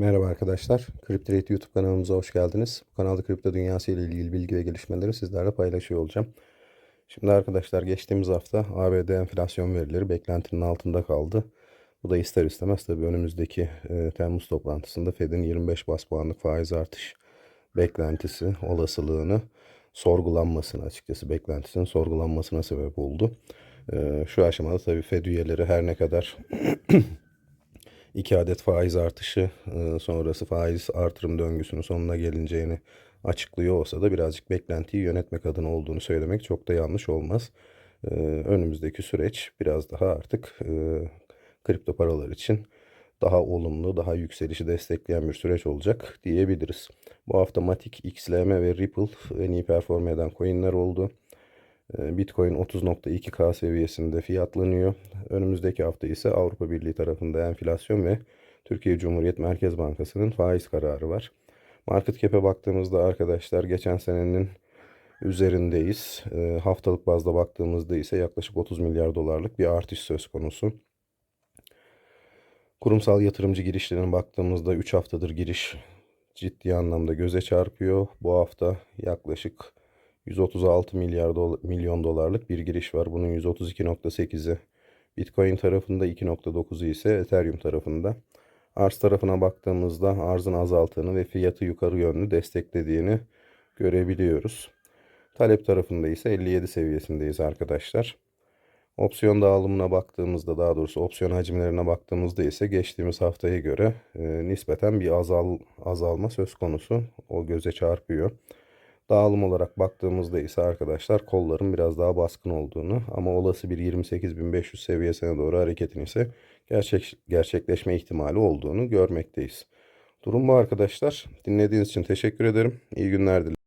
Merhaba arkadaşlar. CryptoRate YouTube kanalımıza hoş geldiniz. Bu kanalda kripto dünyası ile ilgili bilgi ve gelişmeleri sizlerle paylaşıyor olacağım. Şimdi arkadaşlar geçtiğimiz hafta ABD enflasyon verileri beklentinin altında kaldı. Bu da ister istemez tabii önümüzdeki e, Temmuz toplantısında Fed'in 25 bas puanlık faiz artış beklentisi, olasılığını sorgulanmasına açıkçası beklentisinin sorgulanmasına sebep oldu. E, şu aşamada tabii Fed üyeleri her ne kadar 2 adet faiz artışı e, sonrası faiz artırım döngüsünün sonuna gelineceğini açıklıyor olsa da birazcık beklentiyi yönetmek adına olduğunu söylemek çok da yanlış olmaz. E, Önümüzdeki süreç biraz daha artık e, kripto paralar için daha olumlu, daha yükselişi destekleyen bir süreç olacak diyebiliriz. Bu hafta Matic, XLM ve Ripple en iyi perform eden coinler oldu. Ee, Bitcoin 30.2K seviyesinde fiyatlanıyor. Önümüzdeki hafta ise Avrupa Birliği tarafında enflasyon ve Türkiye Cumhuriyet Merkez Bankası'nın faiz kararı var. Market cap'e baktığımızda arkadaşlar geçen senenin üzerindeyiz. Ee, Haftalık bazda baktığımızda ise yaklaşık 30 milyar dolarlık bir artış söz konusu. Kurumsal yatırımcı girişlerine baktığımızda 3 haftadır giriş ciddi anlamda göze çarpıyor. Bu hafta yaklaşık 136 milyar dola- milyon dolarlık bir giriş var. Bunun 132.8'i Bitcoin tarafında, 2.9'u ise Ethereum tarafında. Arz tarafına baktığımızda arzın azaltığını ve fiyatı yukarı yönlü desteklediğini görebiliyoruz. Talep tarafında ise 57 seviyesindeyiz arkadaşlar. Opsiyon dağılımına baktığımızda daha doğrusu opsiyon hacimlerine baktığımızda ise geçtiğimiz haftaya göre e, nispeten bir azal azalma söz konusu. O göze çarpıyor. Dağılım olarak baktığımızda ise arkadaşlar kolların biraz daha baskın olduğunu ama olası bir 28.500 seviyesine doğru hareketin ise gerçek, gerçekleşme ihtimali olduğunu görmekteyiz. Durum bu arkadaşlar. Dinlediğiniz için teşekkür ederim. İyi günler dilerim.